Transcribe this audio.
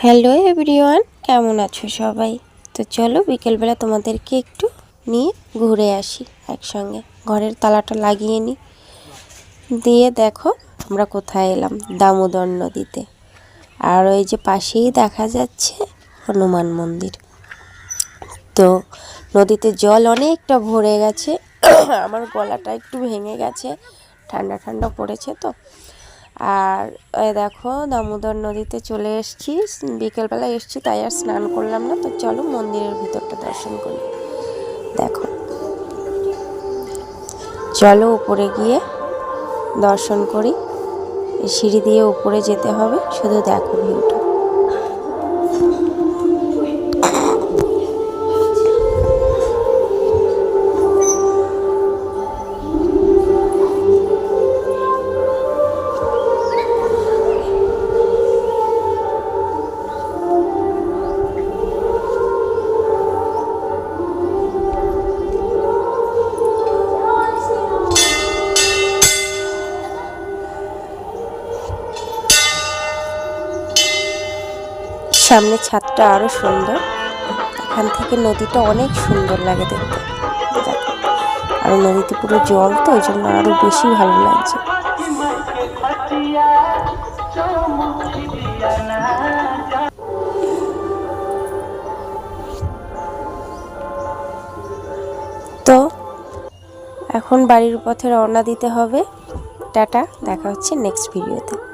Hello everyone, কেমন আছো সবাই? তো চলো বিকেলবেলা তোমাদেরকে একটু নিয়ে ঘুরে আসি একসঙ্গে। ঘরের তালাটা লাগিয়ে নিই দিয়ে দেখো আমরা কোথায় এলাম, দামোদর নদীতে। আর ওই যে পাশেই দেখা যাচ্ছে হনুমান মন্দির। তো নদীতে জল অনেকটা ভরে গেছে। আমার গলাটা একটু ভেঙে গেছে, ঠান্ডা ঠান্ডা পড়েছে তো। আর দেখো, দামোদর নদীতে চলে এসছি। বিকেলবেলা এসছি, তাই আর স্নান করলাম না। তো চলো মন্দিরের ভিতরটা দর্শন করি। দেখো। চলো উপরে গিয়ে দর্শন করি। সিঁড়ি দিয়ে উপরে যেতে হবে, শুধু দেখো ভিউটা। সামনে ছাদটা আরও সুন্দর। এখান থেকে নদীটা অনেক সুন্দর লাগে দেখতে। আর নদীতে পুরো জল তো, ওই জন্য আরও বেশি ভালো লাগছে। তো, এখন বাড়ির পথে রওনা দিতে হবে। টাটা, দেখা হচ্ছে নেক্সট ভিডিওতে।